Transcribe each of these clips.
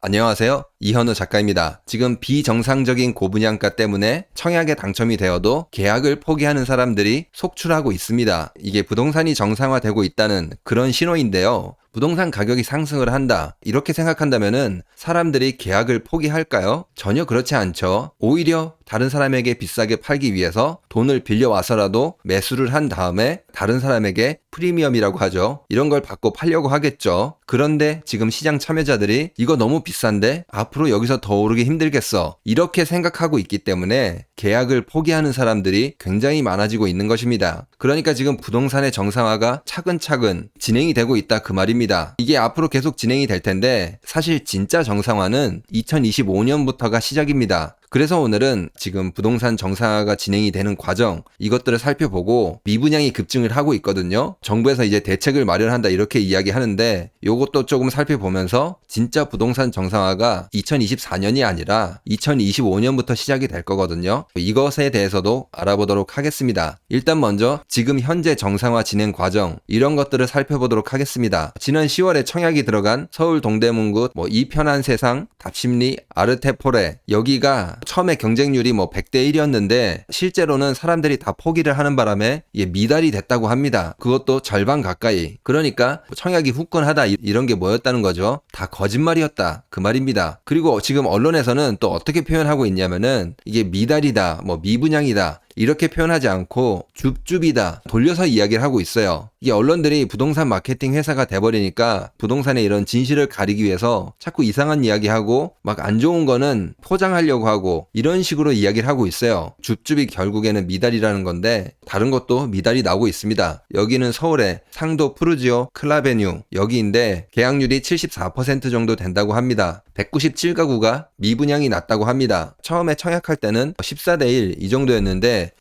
안녕하세요. 이현우 작가입니다. 지금 비정상적인 고분양가 때문에 청약에 당첨이 되어도 계약을 포기하는 사람들이 속출하고 있습니다. 이게 부동산이 정상화되고 있다는 그런 신호인데요. 부동산 가격이 상승을 한다. 이렇게 생각한다면은 사람들이 계약을 포기할까요? 전혀 그렇지 않죠. 오히려 다른 사람에게 비싸게 팔기 위해서 돈을 빌려와서라도 매수를 한 다음에 다른 사람에게 프리미엄이라고 하죠. 이런 걸 받고 팔려고 하겠죠. 그런데 지금 시장 참여자들이 이거 너무 비싼데 앞으로 여기서 더 오르기 힘들겠어. 이렇게 생각하고 있기 때문에 계약을 포기하는 사람들이 굉장히 많아지고 있는 것입니다. 그러니까 지금 부동산의 정상화가 차근차근 진행이 되고 있다 그 말입니다. 이게 앞으로 계속 진행이 될 텐데 사실 진짜 정상화는 2025년부터가 시작입니다. 그래서 오늘은 지금 부동산 정상화가 진행이 되는 과정 이것들을 살펴보고 미분양이 급증을 하고 있거든요. 정부에서 이제 대책을 마련한다 이렇게 이야기하는데 요것도 조금 살펴보면서 진짜 부동산 정상화가 2024년이 아니라 2025년부터 시작이 될 거거든요. 이것에 대해서도 알아보도록 하겠습니다. 일단 먼저 지금 현재 정상화 진행 과정 이런 것들을 살펴보도록 하겠습니다. 지난 10월에 청약이 들어간 서울 동대문구 뭐 이편한 세상, 답심리, 아르테포레 여기가 처음에 경쟁률이 뭐 100대 1이었는데 실제로는 사람들이 다 포기를 하는 바람에 이게 미달이 됐다고 합니다. 그것도 절반 가까이. 그러니까 청약이 후끈하다 이런 게 뭐였다는 거죠. 다 거짓말이었다. 그 말입니다. 그리고 지금 언론에서는 또 어떻게 표현하고 있냐면은 이게 미달이다, 뭐 미분양이다. 이렇게 표현하지 않고 줍줍이다 돌려서 이야기를 하고 있어요. 이게 언론들이 부동산 마케팅 회사가 돼버리니까 부동산의 이런 진실을 가리기 위해서 자꾸 이상한 이야기하고 막 안 좋은 거는 포장하려고 하고 이런 식으로 이야기를 하고 있어요. 줍줍이 결국에는 미달이라는 건데 다른 것도 미달이 나오고 있습니다. 여기는 서울의 상도 푸르지오 클라베뉴 여기인데 계약률이 74% 정도 된다고 합니다. 197가구가 미분양이 났다고 합니다. 처음에 청약할 때는 14대 1 이 정도였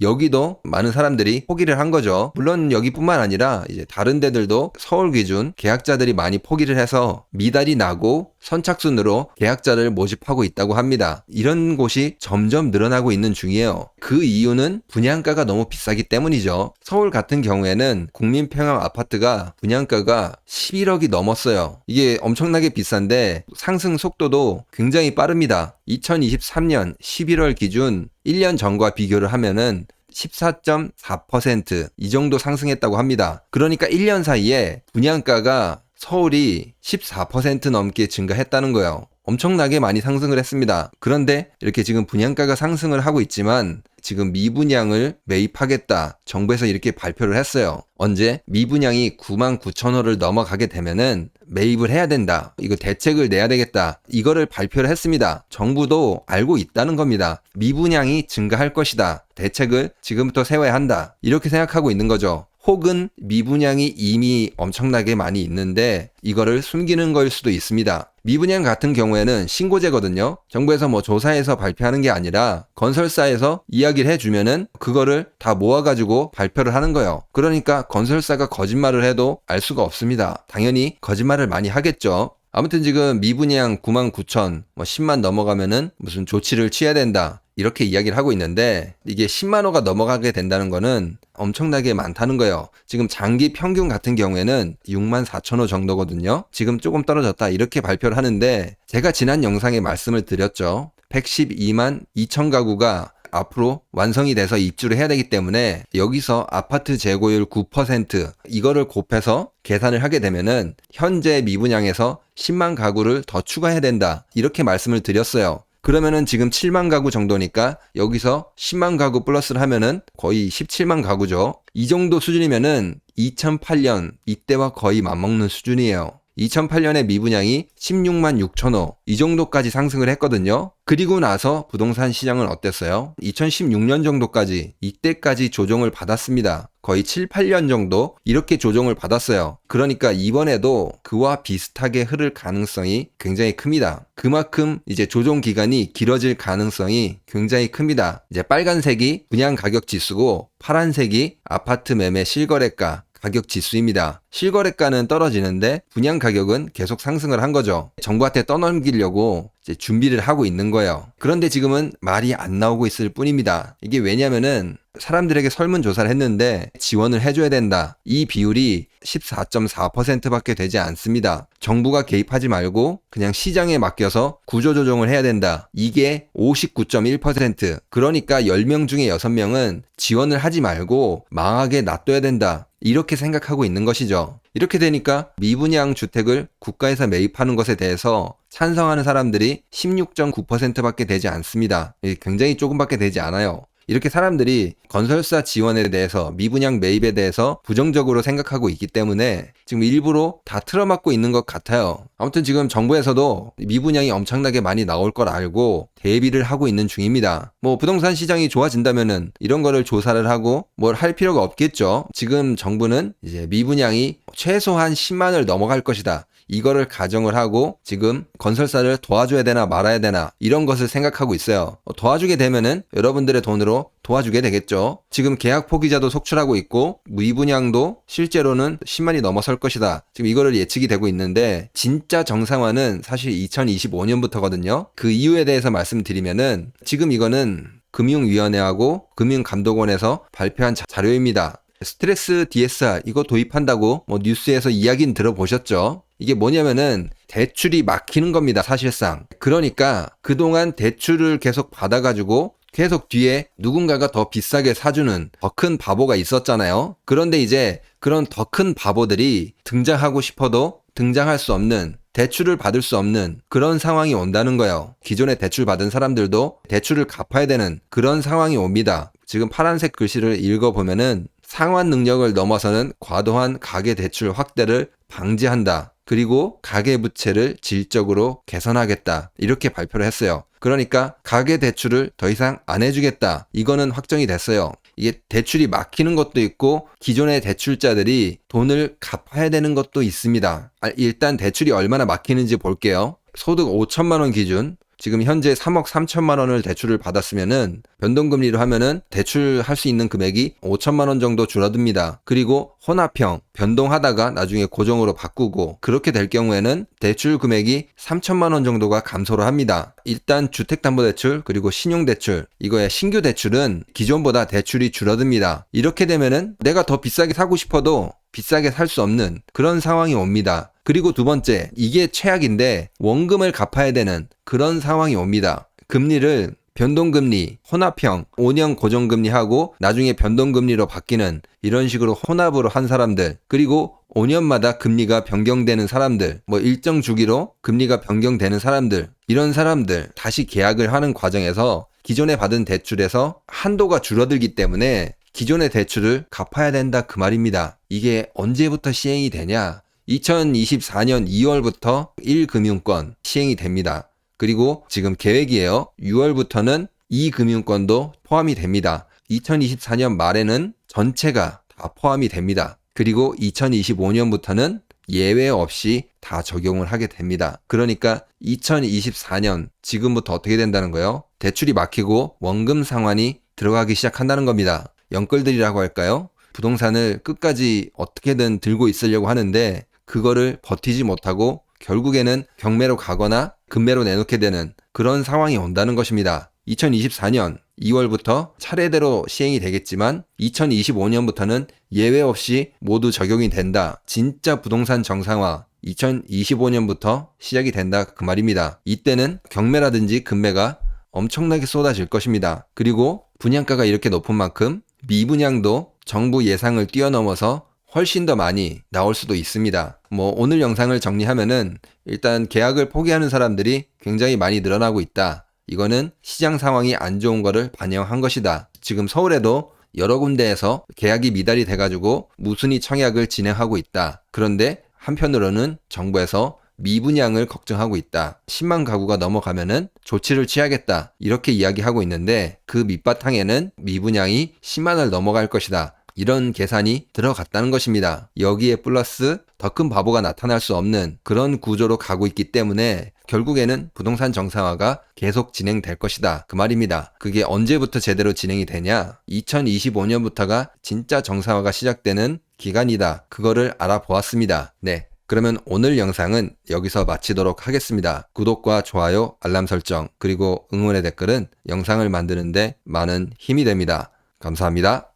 여기도 많은 사람들이 포기를 한 거죠. 물론 여기뿐만 아니라 이제 다른 데들도 서울 기준 계약자들이 많이 포기를 해서 미달이 나고 선착순으로 계약자를 모집하고 있다고 합니다. 이런 곳이 점점 늘어나고 있는 중이에요. 그 이유는 분양가가 너무 비싸기 때문이죠. 서울 같은 경우에는 국민평형 아파트가 분양가가 11억이 넘었어요. 이게 엄청나게 비싼데 상승 속도도 굉장히 빠릅니다. 2023년 11월 기준 1년 전과 비교를 하면은 14.4%이 정도 상승했다고 합니다. 그러니까 1년 사이에 분양가가 서울이 14% 넘게 증가했다는 거예요. 엄청나게 많이 상승을 했습니다. 그런데 이렇게 지금 분양가가 상승을 하고 있지만 지금 미분양을 매입하겠다. 정부에서 이렇게 발표를 했어요. 언제 미분양이 9만 9천 호를 넘어가게 되면은 매입을 해야 된다. 이거 대책을 내야 되겠다. 이거를 발표를 했습니다. 정부도 알고 있다는 겁니다. 미분양이 증가할 것이다. 대책을 지금부터 세워야 한다. 이렇게 생각하고 있는 거죠. 혹은 미분양이 이미 엄청나게 많이 있는데 이거를 숨기는 걸 수도 있습니다. 미분양 같은 경우에는 신고제거든요. 정부에서 뭐 조사해서 발표하는 게 아니라 건설사에서 이야기를 해주면은 그거를 다 모아가지고 발표를 하는 거예요. 그러니까 건설사가 거짓말을 해도 알 수가 없습니다. 당연히 거짓말을 많이 하겠죠. 아무튼 지금 미분양 9만 9천, 뭐 10만 넘어가면은 무슨 조치를 취해야 된다. 이렇게 이야기를 하고 있는데 이게 10만 호가 넘어가게 된다는 거는 엄청나게 많다는 거예요. 지금 장기 평균 같은 경우에는 6만 4천 호 정도거든요. 지금 조금 떨어졌다 이렇게 발표를 하는데 제가 지난 영상에 말씀을 드렸죠. 112만 2천 가구가 앞으로 완성이 돼서 입주를 해야 되기 때문에 여기서 아파트 재고율 9% 이거를 곱해서 계산을 하게 되면은 현재 미분양에서 10만 가구를 더 추가해야 된다. 이렇게 말씀을 드렸어요. 그러면은 지금 7만 가구 정도니까 여기서 10만 가구 플러스를 하면은 거의 17만 가구죠. 이 정도 수준이면은 2008년 이때와 거의 맞먹는 수준이에요. 2008년에 미분양이 16만 6천 호, 이 정도까지 상승을 했거든요. 그리고 나서 부동산 시장은 어땠어요? 2016년 정도까지, 이때까지 조정을 받았습니다. 거의 7, 8년 정도 이렇게 조정을 받았어요. 그러니까 이번에도 그와 비슷하게 흐를 가능성이 굉장히 큽니다. 그만큼 이제 조정 기간이 길어질 가능성이 굉장히 큽니다. 이제 빨간색이 분양 가격 지수고 파란색이 아파트 매매 실거래가 가격 지수입니다. 실거래가는 떨어지는데 분양 가격은 계속 상승을 한 거죠. 정부한테 떠넘기려고 준비를 하고 있는 거예요. 그런데 지금은 말이 안 나오고 있을 뿐입니다. 이게 왜냐면은 사람들에게 설문조사를 했는데 지원을 해줘야 된다. 이 비율이 14.4%밖에 되지 않습니다. 정부가 개입하지 말고 그냥 시장에 맡겨서 구조조정을 해야 된다. 이게 59.1%. 그러니까 10명 중에 6명은 지원을 하지 말고 망하게 놔둬야 된다. 이렇게 생각하고 있는 것이죠. 이렇게 되니까 미분양 주택을 국가에서 매입하는 것에 대해서 찬성하는 사람들이 16.9%밖에 되지 않습니다. 굉장히 조금밖에 되지 않아요. 이렇게 사람들이 건설사 지원에 대해서 미분양 매입에 대해서 부정적으로 생각하고 있기 때문에 지금 일부러 다 틀어막고 있는 것 같아요. 아무튼 지금 정부에서도 미분양이 엄청나게 많이 나올 걸 알고 대비를 하고 있는 중입니다. 뭐 부동산 시장이 좋아진다면은 이런 거를 조사를 하고 뭘 할 필요가 없겠죠. 지금 정부는 이제 미분양이 최소한 10만을 넘어갈 것이다. 이거를 가정을 하고 지금 건설사를 도와줘야 되나 말아야 되나 이런 것을 생각하고 있어요. 어, 도와주게 되면은 여러분들의 돈으로 도와주게 되겠죠. 지금 계약 포기자도 속출하고 있고 무이분양도 실제로는 10만이 넘어설 것이다. 지금 이거를 예측이 되고 있는데 진짜 정상화는 사실 2025년부터거든요. 그 이유에 대해서 말씀드리면은 지금 이거는 금융위원회하고 금융감독원에서 발표한 자- 자료입니다. 스트레스 DSR 이거 도입한다고 뭐 뉴스에서 이야기는 들어보셨죠? 이게 뭐냐면은 대출이 막히는 겁니다, 사실상. 그러니까 그동안 대출을 계속 받아가지고 계속 뒤에 누군가가 더 비싸게 사주는 더 큰 바보가 있었잖아요. 그런데 이제 그런 더 큰 바보들이 등장하고 싶어도 등장할 수 없는 대출을 받을 수 없는 그런 상황이 온다는 거예요. 기존에 대출 받은 사람들도 대출을 갚아야 되는 그런 상황이 옵니다. 지금 파란색 글씨를 읽어보면은 상환 능력을 넘어서는 과도한 가계 대출 확대를 방지한다. 그리고 가계 부채를 질적으로 개선하겠다. 이렇게 발표를 했어요. 그러니까 가계 대출을 더 이상 안 해주겠다. 이거는 확정이 됐어요. 이게 대출이 막히는 것도 있고 기존의 대출자들이 돈을 갚아야 되는 것도 있습니다. 아, 일단 대출이 얼마나 막히는지 볼게요. 소득 5천만 원 기준 지금 현재 3억 3천만 원을 대출을 받았으면은 변동금리로 하면은 대출할 수 있는 금액이 5천만 원 정도 줄어듭니다. 그리고 혼합형 변동하다가 나중에 고정으로 바꾸고 그렇게 될 경우에는 대출 금액이 3천만 원 정도가 감소를 합니다. 일단 주택담보대출 그리고 신용대출 이거의 신규 대출은 기존보다 대출이 줄어듭니다. 이렇게 되면은 내가 더 비싸게 사고 싶어도 비싸게 살 수 없는 그런 상황이 옵니다. 그리고 두 번째, 이게 최악인데 원금을 갚아야 되는 그런 상황이 옵니다. 금리를 변동금리, 혼합형, 5년 고정금리하고 나중에 변동금리로 바뀌는 이런 식으로 혼합으로 한 사람들, 그리고 5년마다 금리가 변경되는 사람들, 뭐 일정 주기로 금리가 변경되는 사람들, 이런 사람들 다시 계약을 하는 과정에서 기존에 받은 대출에서 한도가 줄어들기 때문에 기존의 대출을 갚아야 된다 그 말입니다. 이게 언제부터 시행이 되냐? 2024년 2월부터 1금융권 시행이 됩니다. 그리고 지금 계획이에요. 6월부터는 2금융권도 포함이 됩니다. 2024년 말에는 전체가 다 포함이 됩니다. 그리고 2025년부터는 예외 없이 다 적용을 하게 됩니다. 그러니까 2024년 지금부터 어떻게 된다는 거예요? 대출이 막히고 원금 상환이 들어가기 시작한다는 겁니다. 영끌들이라고 할까요? 부동산을 끝까지 어떻게든 들고 있으려고 하는데 그거를 버티지 못하고 결국에는 경매로 가거나 금매로 내놓게 되는 그런 상황이 온다는 것입니다. 2024년 2월부터 차례대로 시행이 되겠지만 2025년부터는 예외 없이 모두 적용이 된다. 진짜 부동산 정상화 2025년부터 시작이 된다 그 말입니다. 이때는 경매라든지 금매가 엄청나게 쏟아질 것입니다. 그리고 분양가가 이렇게 높은 만큼 미분양도 정부 예상을 뛰어넘어서 훨씬 더 많이 나올 수도 있습니다. 뭐 오늘 영상을 정리하면은 일단 계약을 포기하는 사람들이 굉장히 많이 늘어나고 있다. 이거는 시장 상황이 안 좋은 거를 반영한 것이다. 지금 서울에도 여러 군데에서 계약이 미달이 돼가지고 무순위 청약을 진행하고 있다. 그런데 한편으로는 정부에서 미분양을 걱정하고 있다. 10만 가구가 넘어가면은 조치를 취하겠다. 이렇게 이야기하고 있는데 그 밑바탕에는 미분양이 10만을 넘어갈 것이다. 이런 계산이 들어갔다는 것입니다. 여기에 플러스 더 큰 바보가 나타날 수 없는 그런 구조로 가고 있기 때문에 결국에는 부동산 정상화가 계속 진행될 것이다. 그 말입니다. 그게 언제부터 제대로 진행이 되냐? 2025년부터가 진짜 정상화가 시작되는 기간이다. 그거를 알아보았습니다. 네. 그러면 오늘 영상은 여기서 마치도록 하겠습니다. 구독과 좋아요, 알람 설정, 그리고 응원의 댓글은 영상을 만드는데 많은 힘이 됩니다. 감사합니다.